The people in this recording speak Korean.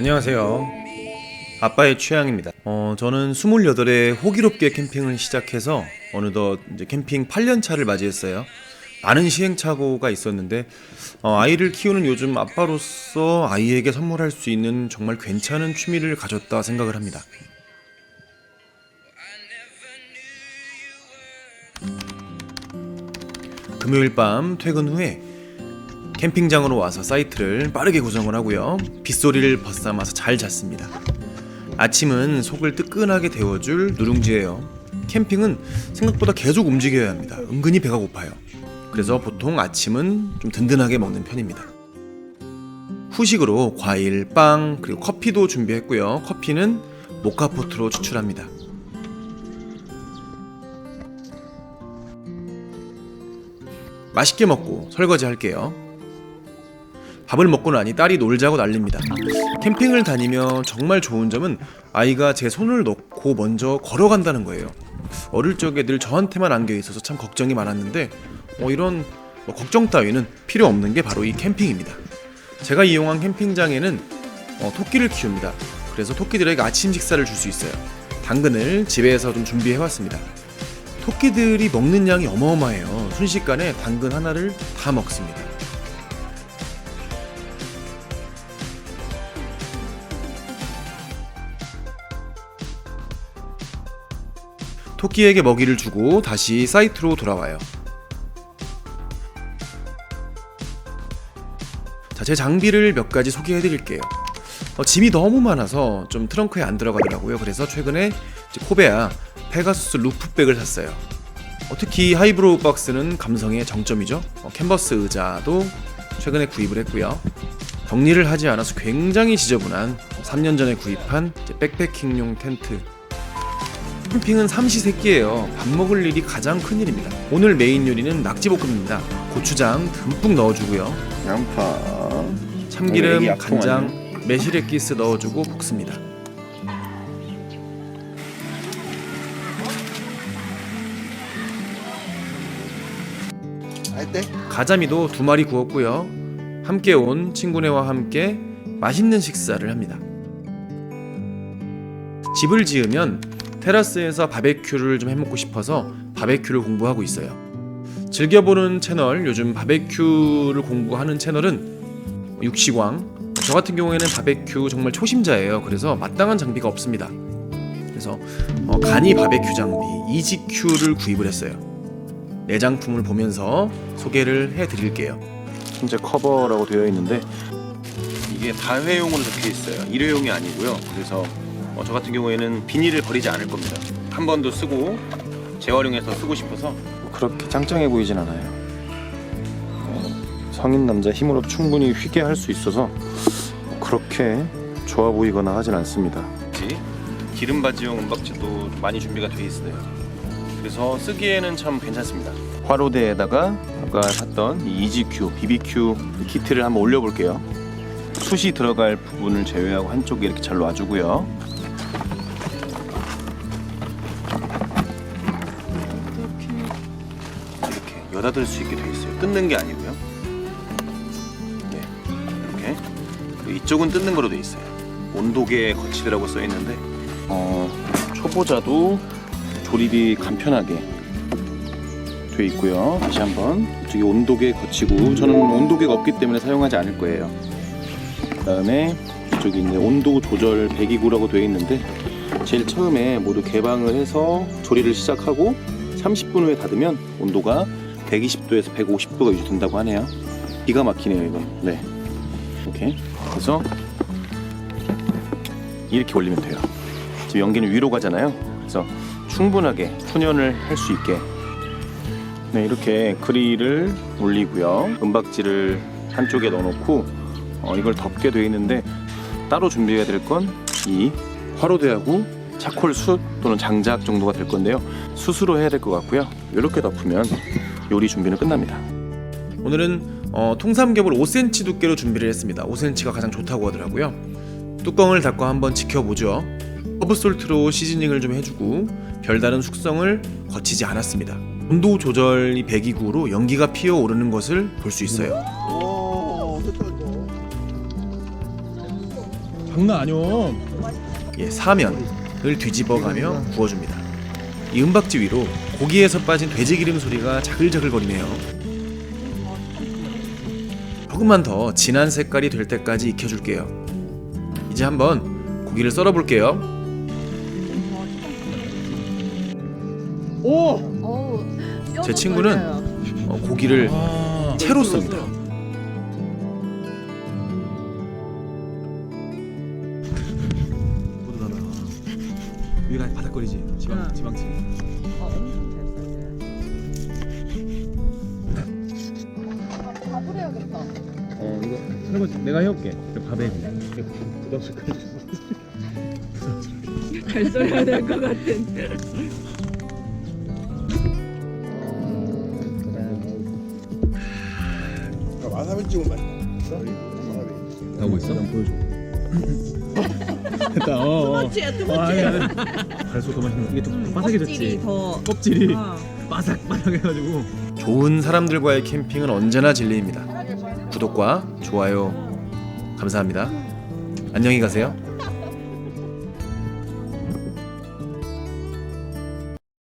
안녕하세요. 아빠의 취향입니다. 어, 저는 28에 호기롭게 캠핑을 시작해서 어느덧 이제 캠핑 8년 차를 맞이했어요. 많은 시행착오가 있었는데 어, 아이를 키우는 요즘 아빠로서 아이에게 선물할 수 있는 정말 괜찮은 취미를 가졌다 생각을 합니다. 금요일 밤 퇴근 후에 캠핑장으로 와서 사이트를 빠르게 구성을 하고요. 빗소리를 벗삼아서 잘 잤습니다. 아침은 속을 뜨끈하게 데워줄 누룽지예요. 캠핑은 생각보다 계속 움직여야 합니다. 은근히 배가 고파요. 그래서 보통 아침은 좀 든든하게 먹는 편입니다. 후식으로 과일, 빵, 그리고 커피도 준비했고요. 커피는 모카포트로 추출합니다. 맛있게 먹고 설거지 할게요. 밥을 먹고 나니 딸이 놀자고 난립니다. 캠핑을 다니며 정말 좋은 점은 아이가 제 손을 놓고 먼저 걸어간다는 거예요. 어릴 적에 늘 저한테만 안겨 있어서 참 걱정이 많았는데 어, 이런 뭐 걱정 따위는 필요 없는 게 바로 이 캠핑입니다. 제가 이용한 캠핑장에는 어, 토끼를 키웁니다. 그래서 토끼들에게 아침 식사를 줄 수 있어요. 당근을 집에서 좀 준비해 왔습니다. 토끼들이 먹는 양이 어마어마해요. 순식간에 당근 하나를 다 먹습니다. 토끼에게 먹이를 주고 다시 사이트로 돌아와요. 자, 제 장비를 몇 가지 소개해 드릴게요. 어, 짐이 너무 많아서 좀 트렁크에 안 들어가더라고요. 그래서 최근에 코베아 페가수스 루프백을 샀어요. 어, 특히 하이브로우 박스는 감성의 정점이죠. 어, 캔버스 의자도 최근에 구입을 했고요. 정리를 하지 않아서 굉장히 지저분한 3년 전에 구입한 백패킹용 텐트. 캠핑은 삼시세끼예요. 밥 먹을 일이 가장 큰 일입니다. 오늘 메인 요리는 낙지볶음입니다. 고추장 듬뿍 넣어주고요. 양파 참기름, 애기 간장, 매실액 기스 넣어주고 볶습니다. 할 때 가자미도 두 마리 구웠고요. 함께 온 친구네와 함께 맛있는 식사를 합니다. 집을 지으면 테라스에서 바베큐를 좀 해먹고 싶어서 바베큐를 공부하고 있어요. 즐겨보는 채널, 요즘 바베큐를 공부하는 채널은 육시광. 저 같은 경우에는 바베큐 정말 초심자예요. 그래서 마땅한 장비가 없습니다. 그래서 어, 간이 바베큐 장비 이지큐를 구입을 했어요. 내장품을 보면서 소개를 해드릴게요. 현재 커버라고 되어 있는데 이게 다회용으로 적혀 있어요. 일회용이 아니고요. 그래서 어, 저 같은 경우에는 비닐을 버리지 않을 겁니다. 한 번도 쓰고 재활용해서 쓰고 싶어서 그렇게 짱짱해 보이진 않아요. 어, 성인 남자 힘으로 충분히 휘게 할 수 있어서 그렇게 좋아 보이거나 하진 않습니다. 기름 바지용 은박지도 많이 준비가 돼 있어요. 그래서 쓰기에는 참 괜찮습니다. 화로대에다가 아까 샀던 이 EGQ, BBQ 키트를 한번 올려볼게요. 숯이 들어갈 부분을 제외하고 한쪽에 이렇게 잘 놔주고요. 여닫을 수 있게 돼 있어요. 뜯는 게 아니고요. 네, 이렇게 이쪽은 뜯는 거로 돼 있어요. 온도계 거치대라고 써 있는데 어, 초보자도 조립이 간편하게 돼 있고요. 다시 한번 이쪽에 온도계 거치고 저는 온도계가 없기 때문에 사용하지 않을 거예요. 그다음에 이쪽에 이제 온도 조절 배기구라고 되어 있는데 제일 처음에 모두 개방을 해서 조리를 시작하고 30분 후에 닫으면 온도가 120도에서 150도가 유지된다고 하네요. 기가 막히네요 이건. 네. 이렇게 그래서 이렇게 올리면 돼요. 지금 연기는 위로 가잖아요. 그래서 충분하게 훈연을 할 수 있게 네 이렇게 그릴을 올리고요. 은박지를 한쪽에 넣어놓고 어, 이걸 덮게 되어 있는데 따로 준비해야 될 건 이 화로대하고 차콜 숯 또는 장작 정도가 될 건데요. 숯으로 해야 될 것 같고요. 이렇게 덮으면 요리 준비는 끝납니다. 오늘은 어, 통삼겹을 5cm 두께로 준비를 했습니다. 5cm가 가장 좋다고 하더라고요. 뚜껑을 닫고 한번 지켜보죠. 허브솔트로 시즈닝을 좀 해주고 별다른 숙성을 거치지 않았습니다. 온도 조절이 배기구로 연기가 피어오르는 것을 볼 수 있어요. 장난 아니오. 예, 사면을 뒤집어가며 구워줍니다. 이 은박지 위로 고기에서 빠진 돼지 기름 소리가 자글자글거리네요. 조금만 더 진한 색깔이 될 때까지 익혀줄게요. 이제 한번 고기를 썰어볼게요. 오. 어우, 뼈도 제 친구는 떨려요. 어, 고기를 아. 채로 씁니다. 보드가다. 위가 바닥거리지. 지방 응. 지방층. 어, 엄청 설거지 내가 해올게. 그 밥에 그냥 부담스럽게. 잘 썰어야 될 것 같은. 와사비 찍으면 맛있다. 나오고 있어? 난 보여줘. 됐다. 어. 어. 번째야, 두 어, 아니, 아니. 갈수록 더 맛있는 거. 이게 좀 바삭해졌지. 껍질이 더. 껍질이 어. 바삭바삭해가지고. 좋은 사람들과의 캠핑은 언제나 진리입니다. 구독과 좋아요 감사합니다. 안녕히 가세요.